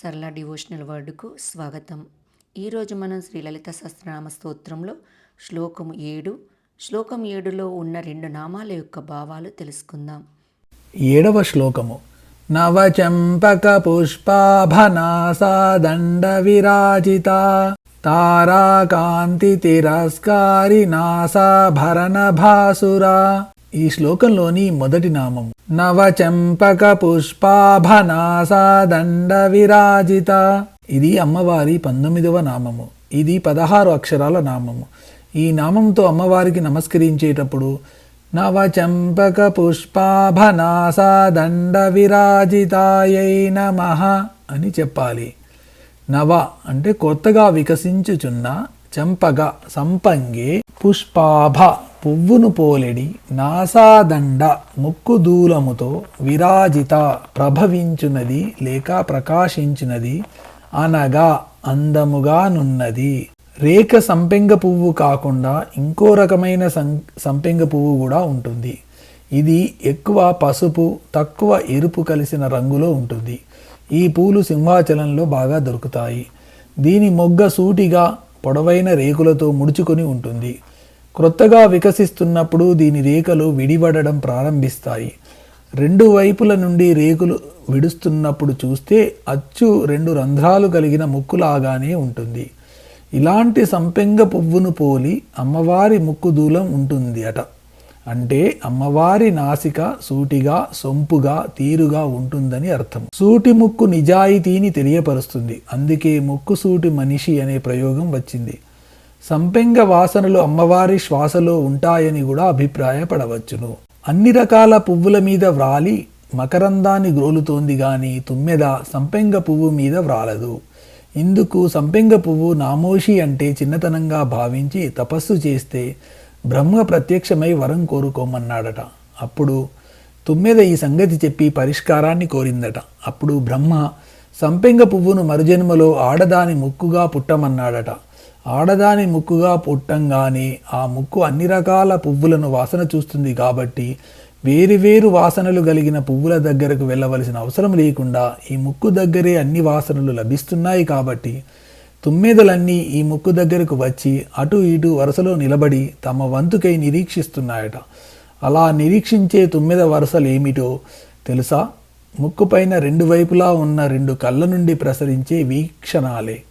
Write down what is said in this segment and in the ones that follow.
సరళ డివోషనల్ వర్డ్కు స్వాగతం. ఈరోజు మనం శ్రీ లలిత సహస్రనామ స్తోత్రంలో శ్లోకం ఏడు శ్లోకం ఏడులో ఉన్న రెండు నామాల యొక్క భావాలు తెలుసుకుందాం. ఏడవ శ్లోకము నవచంపక పుష్పాభనాసాదండ విరాజిత తారాకాంతి తిరస్కారి నాసాభరణ భాసురా ఈ శ్లోకంలోని మొదటి నామం. నవచంపక పుష్పాభనాసాదండ విరాజిత ఇది అమ్మవారి పంతొమ్మిదవ నామము. ఇది పదహారు అక్షరాల నామము. ఈ నామంతో అమ్మవారికి నమస్కరించేటప్పుడు నవచంపక పుష్పాభనాసాదండ విరాజితాయై నమ అని చెప్పాలి. నవ అంటే కొత్తగా వికసించుచున్న చంపగ సంపంగే పుష్పాభ. పువ్వును పోలెడి నాసాదండ ముక్కు దూలముతో విరాజిత ప్రభవించునది లేక ప్రకాశించినది అనగా అందముగానున్నది రేఖ సంపెంగ పువ్వు కాకుండా ఇంకో రకమైన సం సంపెంగ పువ్వు కూడా ఉంటుంది. ఇది ఎక్కువ పసుపు తక్కువ ఎరుపు కలిసిన రంగులో ఉంటుంది. ఈ పూలు సింహాచలంలో బాగా దొరుకుతాయి. దీని మొగ్గ సూటిగా పొడవైన రేకులతో ముడుచుకొని ఉంటుంది. క్రొత్తగా వికసిస్తున్నప్పుడు దీని రేఖలు విడివడడం ప్రారంభిస్తాయి. రెండు వైపుల నుండి రేకులు విడుస్తున్నప్పుడు చూస్తే అచ్చు రెండు రంధ్రాలు కలిగిన ముక్కులాగానే ఉంటుంది. ఇలాంటి సంపెంగ పువ్వును పోలి అమ్మవారి ముక్కు దూలం ఉంటుంది అట. అంటే అమ్మవారి నాసిక సూటిగా సొంపుగా తీరుగా ఉంటుందని అర్థం. సూటి ముక్కు నిజాయితీని తెలియపరుస్తుంది. అందుకే ముక్కు సూటి మనిషి అనే ప్రయోగం వచ్చింది. సంపెంగ వాసనలు అమ్మవారి శ్వాసలో ఉంటాయని కూడా అభిప్రాయపడవచ్చును. అన్ని రకాల పువ్వుల మీద వ్రాలి మకరందాన్ని గ్రోలుతోంది గాని తుమ్మెద సంపెంగ పువ్వు మీద వ్రాలదు. ఇందుకు సంపెంగ పువ్వు నామోషి అంటే చిన్నతనంగా భావించి తపస్సు చేస్తే బ్రహ్మ ప్రత్యక్షమై వరం కోరుకోమన్నాడట. అప్పుడు తుమ్మెద ఈ సంగతి చెప్పి పరిష్కారాన్ని కోరిందట. అప్పుడు బ్రహ్మ సంపెంగ పువ్వును మరుజన్మలో ఆడదాని ముక్కుగా పుట్టమన్నాడట. ఆడదాని ముక్కుగా పుట్టంగానే ఆ ముక్కు అన్ని రకాల పువ్వులను వాసన చూస్తుంది కాబట్టి వేరువేరు వాసనలు కలిగిన పువ్వుల దగ్గరకు వెళ్ళవలసిన అవసరం లేకుండా ఈ ముక్కు దగ్గరే అన్ని వాసనలు లభిస్తున్నాయి కాబట్టి తుమ్మెదలన్నీ ఈ ముక్కు దగ్గరకు వచ్చి అటు ఇటు వరుసలో నిలబడి తమ వంతుకై నిరీక్షిస్తున్నాయట. అలా నిరీక్షించే తుమ్మెద వరుసలేమిటో తెలుసా? ముక్కుపైన రెండు వైపులా ఉన్న రెండు కళ్ళ నుండి ప్రసరించే వీక్షణాలే.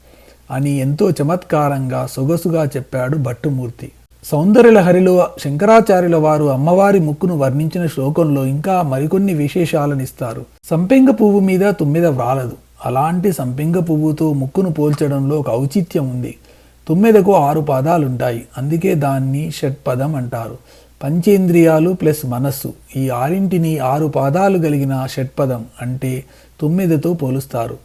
అని ఎంతో చమత్కారంగా సొగసుగా చెప్పాడు భట్టుమూర్తి. సౌందర్యలహరిలో శంకరాచార్యుల వారు అమ్మవారి ముక్కును వర్ణించిన శ్లోకంలో ఇంకా మరికొన్ని విశేషాలను ఇస్తారు సంపెంగ పువ్వు మీద తుమ్మెద వ్రాలదు. అలాంటి సంపెంగ పువ్వుతో ముక్కును పోల్చడంలో ఒక ఔచిత్యం ఉంది. తుమ్మెదకు ఆరు పాదాలుంటాయి. అందుకే దాన్ని షట్పదం అంటారు. పంచేంద్రియాలు ప్లస్ మనస్సు. ఈ ఆరింటిని ఆరు పాదాలు కలిగిన షట్పదం అంటే తుమ్మెదతో పోలుస్తారు.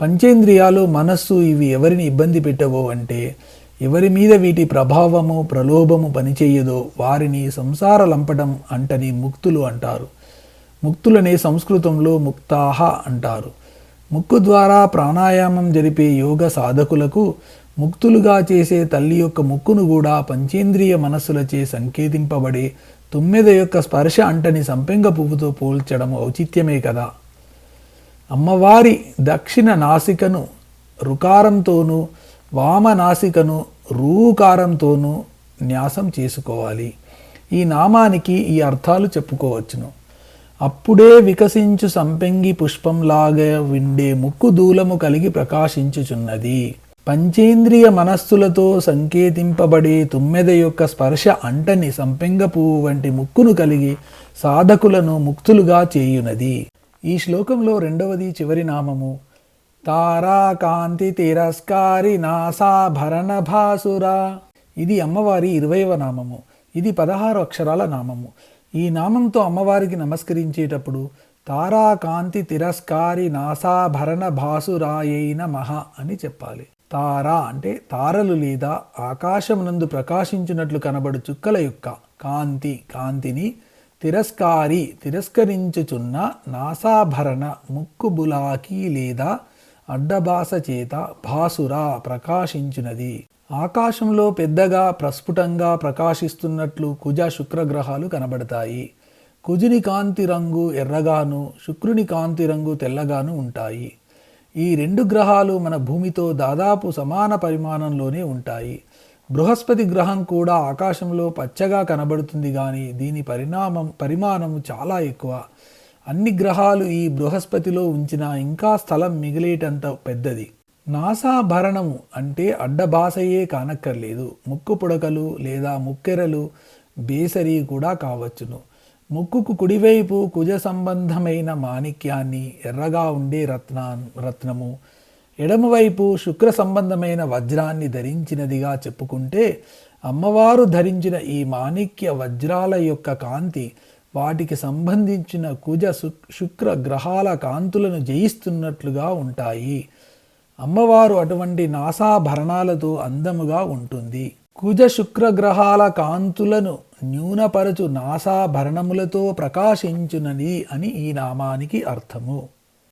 పంచేంద్రియాలు మనస్సు ఇవి ఎవరిని ఇబ్బంది పెట్టవో అంటే ఎవరి మీద వీటి ప్రభావము ప్రలోభము పనిచేయదో వారిని సంసార లంపటం అంటని ముక్తులు అంటారు. ముక్తులనే సంస్కృతంలో ముక్తాహ అంటారు. ముక్కు ద్వారా ప్రాణాయామం జరిపే యోగ సాధకులకు ముక్తులుగా చేసే తల్లి యొక్క ముక్కును కూడా పంచేంద్రియ మనస్సులచే సంకేతింపబడే తుమ్మెద యొక్క స్పర్శ అంటని సంపెంగ పువ్వుతో పోల్చడం ఔచిత్యమే కదా. అమ్మవారి దక్షిణ నాసికను రుకారంతోనూ వామనాసికను రూకారంతోనూ న్యాసం చేసుకోవాలి. ఈ నామానికి ఈ అర్థాలు చెప్పుకోవచ్చును. అప్పుడే వికసించు సంపెంగి పుష్పంలాగా విండే ముక్కు దూలము కలిగి ప్రకాశించుచున్నది. పంచేంద్రియ మనస్సులతో సంకేతింపబడే తుమ్మెద యొక్క స్పర్శ అంటని సంపెంగ పువ్వు వంటి ముక్కును కలిగి సాధకులను ముక్తులుగా చేయునది. ఈ శ్లోకంలో రెండవది చివరి నామము. తారాకాంతి తిరస్కారి నాసాభరణ భాసురా. ఇది అమ్మవారి ఇరవైవ నామము. ఇది పదహారు అక్షరాల నామము. ఈ నామంతో అమ్మవారికి నమస్కరించేటప్పుడు తారాకాంతి తిరస్కారి నాసాభరణ భాసురాయైన నమః అని చెప్పాలి. తారా అంటే తారలు లేదా ఆకాశమునందు ప్రకాశించినట్లు కనబడు చుక్కల యొక్క కాంతి కాంతిని తిరస్కారి తిరస్కరించుచున్న నాసాభరణ ముక్కు బులాకి లేదా అడ్డభాస చేత భాసురా ప్రకాశించునది. ఆకాశంలో పెద్దగా ప్రస్ఫుటంగా ప్రకాశిస్తున్నట్లు కుజ శుక్రగ్రహాలు కనబడతాయి. కుజుని కాంతి రంగు ఎర్రగాను శుక్రుని కాంతి రంగు తెల్లగాను ఉంటాయి. ఈ రెండు గ్రహాలు మన భూమితో దాదాపు సమాన పరిమాణంలోనే ఉంటాయి. బృహస్పతి గ్రహం కూడా ఆకాశంలో పచ్చగా కనబడుతుంది కానీ దీని పరిణామం పరిమాణం చాలా ఎక్కువ. అన్ని గ్రహాలు ఈ బృహస్పతిలో ఉంచిన ఇంకా స్థలం మిగిలేటంత పెద్దది. నాసా భరణము అంటే అడ్డబాసయే కానక్కర్లేదు. ముక్కు పుడకలు లేదా ముక్కెరలు బేసరి కూడా కావచ్చును. ముక్కుకు కుడివైపు కుజ సంబంధమైన మాణిక్యాన్ని ఎర్రగా ఉండే రత్నా రత్నము ఎడమవైపు శుక్ర సంబంధమైన వజ్రాన్ని ధరించినదిగా చెప్పుకుంటే అమ్మవారు ధరించిన ఈ మాణిక్య వజ్రాల యొక్క కాంతి వాటికి సంబంధించిన కుజ శుక్ర గ్రహాల కాంతులను జయిస్తున్నట్లుగా ఉంటాయి. అమ్మవారు అటువంటి నాసాభరణాలతో అందముగా ఉంటుంది. కుజ శుక్ర గ్రహాల కాంతులను న్యూనపరచు నాసాభరణములతో ప్రకాశించునది అని ఈ నామానికి అర్థము.